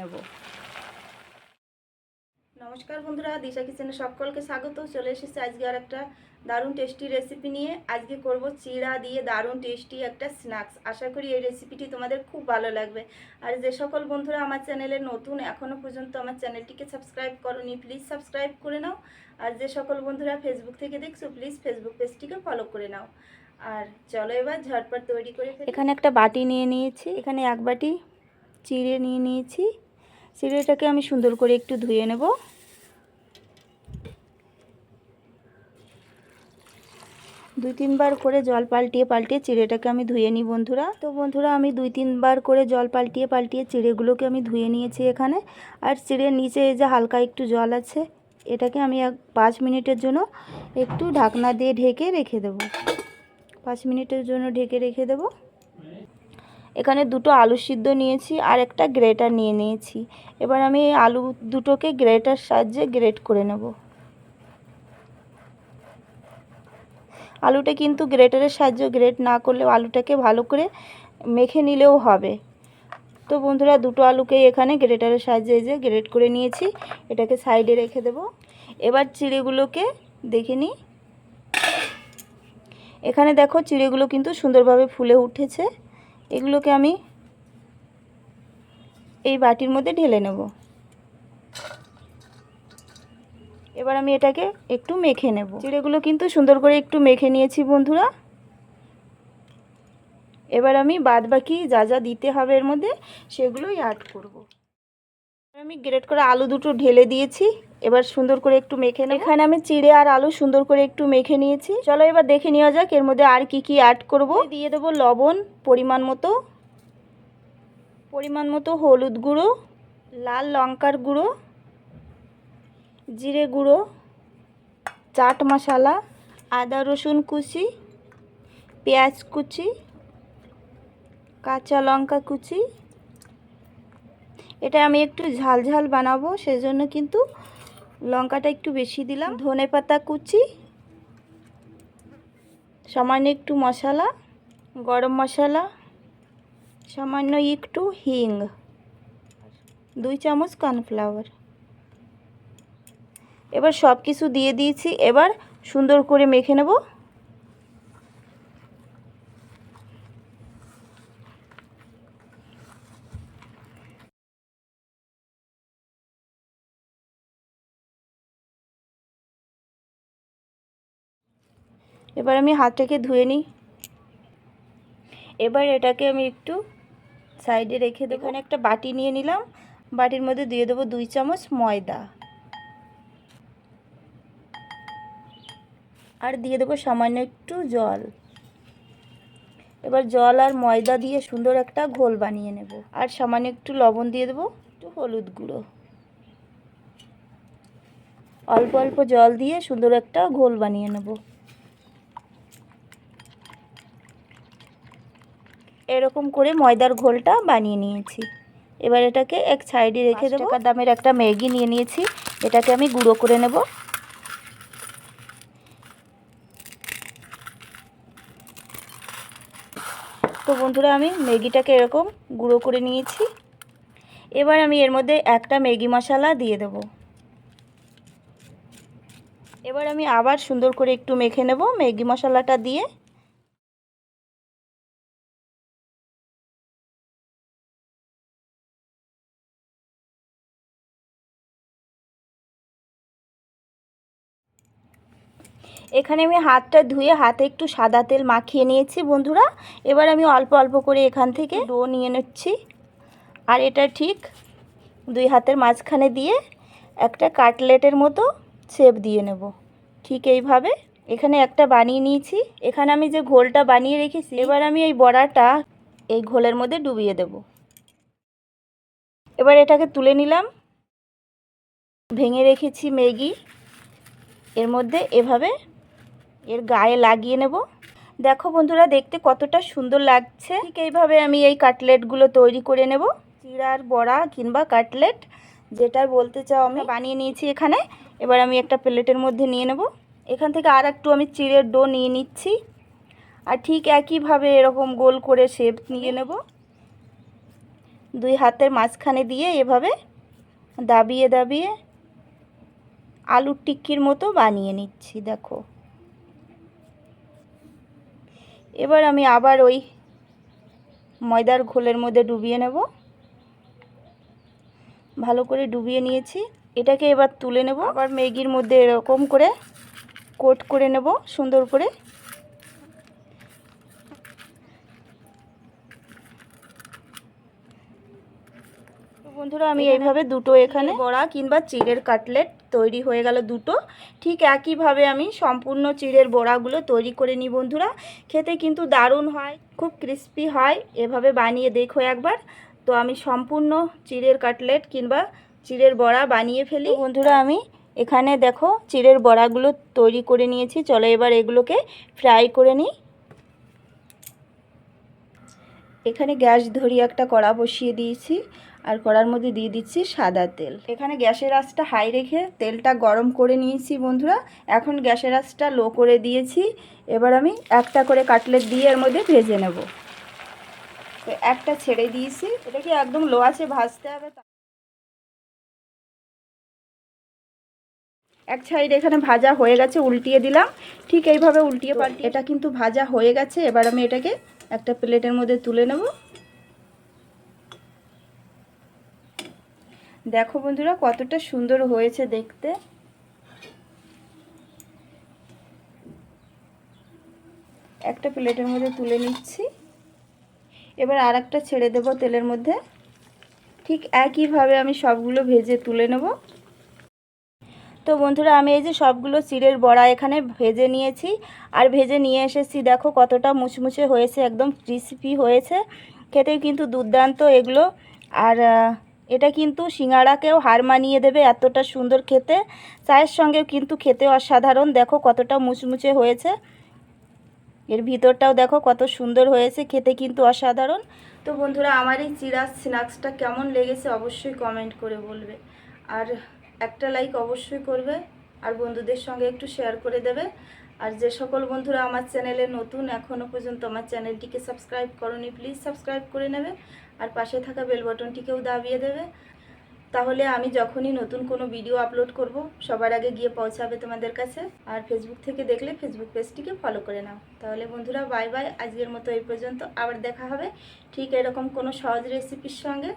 নেব। নমস্কার বন্ধুরা, দিশা কিচেনে সকলকে স্বাগত। চলে এসেছি আজকে আর একটা দারুণ টেস্টি রেসিপি নিয়ে। আজকে করব চিড়া দিয়ে দারুণ টেস্টি একটা স্ন্যাক্স আশা করি এই রেসিপিটি তোমাদের খুব ভালো লাগবে। আর যে সকল বন্ধুরা আমার চ্যানেলে নতুন এখনও পর্যন্ত আমার চ্যানেলটিকে সাবস্ক্রাইব করনি প্লিজ সাবস্ক্রাইব করে নাও। আর যে সকল বন্ধুরা ফেসবুক থেকে দেখছ প্লিজ ফেসবুক পেজটিকে ফলো করে নাও। আর চলো এবার ঝটপট তৈরি করে এখানে একটা বাটি নিয়ে নিয়েছি। এখানে এক বাটি চিড়ে নিয়ে নিয়েছি। চিড়েটাকে আমি সুন্দর করে একটু ধুয়ে নেব। দুই তিনবার করে জল পাল্টিয়ে পাল্টিয়ে চিড়েটাকে আমি ধুয়ে নিই বন্ধুরা। তো বন্ধুরা, আমি দুই তিনবার করে জল পাল্টিয়ে পাল্টিয়ে চিড়েগুলোকে আমি ধুয়ে নিয়েছি এখানে। আর চিড়ের নিচে এই যে হালকা একটু জল আছে, এটাকে আমি এক পাঁচ মিনিটের জন্য একটু ঢাকনা দিয়ে ঢেকে রেখে দেব। পাঁচ মিনিটের জন্য ঢেকে রেখে দেব। এখানে দুটো আলু সিদ্ধ নিয়েছি আর একটা গ্রেটার নিয়ে নিয়েছি। এবার আমি এই আলু দুটোকে গ্রেটার সাহায্যে গ্রেট করে নেব। আলুটা কিন্তু গ্রেটারের সাহায্যে গ্রেট না করলেও আলুটাকে ভালো করে মেখে নিলেও হবে। তো বন্ধুরা, দুটো আলুকে এখানে গ্রেটারের সাহায্যে যে গ্রেট করে নিয়েছি, এটাকে সাইডে রেখে দেব। এবার চিড়েগুলোকে দেখে নিই। এখানে দেখো চিড়েগুলো কিন্তু সুন্দরভাবে ফুলে উঠেছে। এগুলোকে আমি এই বাটির মধ্যে ঢেলে নেব। এবার আমি এটাকে একটু মেখে নেব। চিড়েগুলো কিন্তু সুন্দর করে একটু মেখে নিয়েছি বন্ধুরা। এবার আমি বাদ বাকি যা যা দিতে হবে এর মধ্যে সেগুলোই অ্যাড করব। আমি গ্রেট করে আলু দুটো ঢেলে দিয়েছি। এবার সুন্দর করে একটু মেখে নেব। এখানে আমি চিড়ে আর আলু সুন্দর করে একটু মেখে নিয়েছি। চলো এবার দেখে নেওয়া যাক এর মধ্যে আর কি কি অ্যাড করব। দিয়ে দেবো লবণ, পরিমাণ মতো। পরিমাণ মতো হলুদ গুঁড়ো, লাল লঙ্কার গুঁড়ো, জিরে গুঁড়ো, চাট মশলা, আদা রসুন কুচি, পেঁয়াজ কুচি, কাঁচা লঙ্কা কুচি এটা আমি একটু ঝাল ঝাল বানাবো, সেজন্য কিন্তু লঙ্কাটা একটু বেশি দিলাম। ধনে পাতা কুচি, সামান্য একটু মশলা, গরম মশলা, সামান্য একটু হিং, দুই চামচ কর্নফ্লাওয়ার। এবার সব কিছু দিয়ে দিয়েছি, এবার সুন্দর করে মেখে নেব। এবার আমি হাতটাকে ধুয়ে নিই। এবার এটাকে আমি একটু সাইডে রেখে দেবো। একটা বাটি নিয়ে নিলাম। বাটির মধ্যে দিয়ে দেবো দুই চামচ ময়দা। আর দিয়ে দেবো সামান্য একটু জল। এবার জল আর ময়দা দিয়ে সুন্দর একটা ঘোল বানিয়ে নেব। আর সামান্য একটু লবণ দিয়ে দেবো একটু হলুদ গুঁড়ো। অল্প অল্প জল দিয়ে সুন্দর একটা ঘোল বানিয়ে নেব। এরকম করে ময়দার ঘোলটা বানিয়ে নিয়েছি। এবার এটাকে এক সাইডে রেখে দেবো। দামের একটা ম্যাগি নিয়ে নিয়েছি। এটাকে আমি গুঁড়ো করে নেব। তো বন্ধুরা, আমি ম্যাগিটাকে এরকম গুঁড়ো করে নিয়েছি। এবার আমি এর মধ্যে একটা ম্যাগি মশলা দিয়ে দেব। এবার আমি আবার সুন্দর করে একটু মেখে নেব ম্যাগি মশলাটা দিয়ে। এখানে আমি হাতটা ধুয়ে হাতে একটু সাদা তেল মাখিয়ে নিয়েছি, বন্ধুরা। এবার আমি অল্প অল্প করে এখান থেকে ডো নিয়ে নিচ্ছি। আর এটা ঠিক দুই হাতের মাঝখানে দিয়ে একটা কাটলেটের মতো শেপ দিয়ে নেব। ঠিক এইভাবে। এখানে একটা বানিয়ে নিয়েছি। এখানে আমি যে ঘোলটা বানিয়ে রেখেছি, এবার আমি এই বড়াটা এই ঘোলের মধ্যে ডুবিয়ে দেব। এবার এটাকে তুলে নিলাম। ভেঙে রেখেছি ম্যাগি। এর মধ্যে এভাবে এর গায়ে লাগিয়ে নেব। দেখো বন্ধুরা, দেখতে কতটা সুন্দর লাগছে। ঠিক এইভাবে আমি এই কাটলেটগুলো তৈরি করে নেব। চিড়ার বড়া কিংবা কাটলেট, যেটা বলতে চাও আমি। বানিয়ে নিয়েছি এখানে। এবার আমি একটা প্লেটের মধ্যে নিয়ে নেব। এখান থেকে আর একটু আমি চিড়ের ডো নিয়ে নিচ্ছি। আর ঠিক একইভাবে এরকম গোল করে শেপ নিয়ে নেব। দুই হাতের মাঝখানে দিয়ে এভাবে দাবিয়ে দাবিয়ে আলুর টিক্কির মতো বানিয়ে নিচ্ছি, দেখো। এবার আমি আবার ওই ময়দার ঘোলের মধ্যে ডুবিয়ে নেব। ভালো করে ডুবিয়ে নিয়েছি। এটাকে এবার তুলে নেব। আবার ম্যাগির মধ্যে এরকম করে কোট করে নেব সুন্দর করে। বন্ধুরা আমি এইভাবে দুটো এখানে বড়া কিংবা চিড়ের কাটলেট তৈরি হয়ে গেল দুটো। ঠিক একইভাবে আমি সম্পূর্ণ চিড়ের বড়াগুলো তৈরি করে নিই বন্ধুরা। খেতে কিন্তু দারুণ হয়, খুব ক্রিস্পি হয়। এভাবে বানিয়ে দেখো একবার। তো আমি সম্পূর্ণ চিড়ের কাটলেট কিংবা চিড়ের বড়া বানিয়ে ফেলি। বন্ধুরা আমি এখানে দেখো চিড়ের বড়াগুলো তৈরি করে নিয়েছি। চলো এবার এগুলোকে ফ্রাই করে নিই। এখানে গ্যাস ধরিয়ে একটা কড়া বসিয়ে দিয়েছি। আর কড়ার মধ্যে দিয়ে দিচ্ছি সাদা তেল। এখানে গ্যাসের আঁচটা হাই রেখে তেলটা গরম করে নিয়েছি বন্ধুরা। এখন গ্যাসের আঁচটা লো করে দিয়েছি। এবার আমি একটা করে কাটলেট দিয়ে এর মধ্যে ভেজে নেব। একটা ছেড়ে দিয়েছি। এটাকে একদম লো আছে ভাজতে হবে? এক সাইড এখানে ভাজা হয়ে গেছে, উল্টিয়ে দিলাম। ঠিক এইভাবে উল্টিয়ে পাল্টিয়ে এটা কিন্তু ভাজা হয়ে গেছে। এবার আমি এটাকে একটা প্লেটের মধ্যে তুলে নেব। দেখো বন্ধুরা, কতটা সুন্দর হয়েছে দেখতে। একটা প্লেটের মধ্যে তুলে নিচ্ছি। এবার আর একটা ছেড়ে দেব তেলের মধ্যে। ঠিক একইভাবে আমি সবগুলো ভেজে তুলে নেব। তো বন্ধুরা, আমি এই যে সবগুলো চিড়ের বড়া এখানে ভেজে নিয়েছি। আর ভেজে নিয়ে এসেছি, দেখো কতটা মুচমুচে হয়েছে, একদম ক্রিসপি হয়েছে। খেতে কিন্তু দুর্দান্ত এগুলো। আর এটা কিন্তু সিঙাড়াকেও হার মানিয়ে দেবে এতটা সুন্দর খেতে। চায়ের সঙ্গেও কিন্তু খেতে অসাধারণ। দেখো কতটা মুচমুচে হয়েছে। এর ভিতরটাও দেখো কত সুন্দর হয়েছে, খেতে কিন্তু অসাধারণ। তো বন্ধুরা, আমার এই চিরা স্ন্যাক্সটা কেমন লেগেছে অবশ্যই কমেন্ট করে বলবে। আর একটা লাইক অবশ্যই করবে, আর বন্ধুদের সঙ্গে একটু শেয়ার করে দেবে। আর যে সকল বন্ধুরা আমার চ্যানেলে নতুন এখনও পর্যন্ত আমার চ্যানেলটিকে সাবস্ক্রাইব করনি প্লিজ সাবস্ক্রাইব করে নেবে। আর পাশে থাকা বেল বটনটিকেও দাবিয়ে দেবে। তাহলে আমি যখনই নতুন কোনো ভিডিও আপলোড করব, সবার আগে গিয়ে পৌঁছাবে তোমাদের কাছে। আর ফেসবুক থেকে দেখলে ফেসবুক পেজটিকে ফলো করে নাও। তাহলে বন্ধুরা বাই বাই আজকের মতো এই পর্যন্ত আবার দেখা হবে। ঠিক এরকম কোনো সহজ রেসিপির সঙ্গে।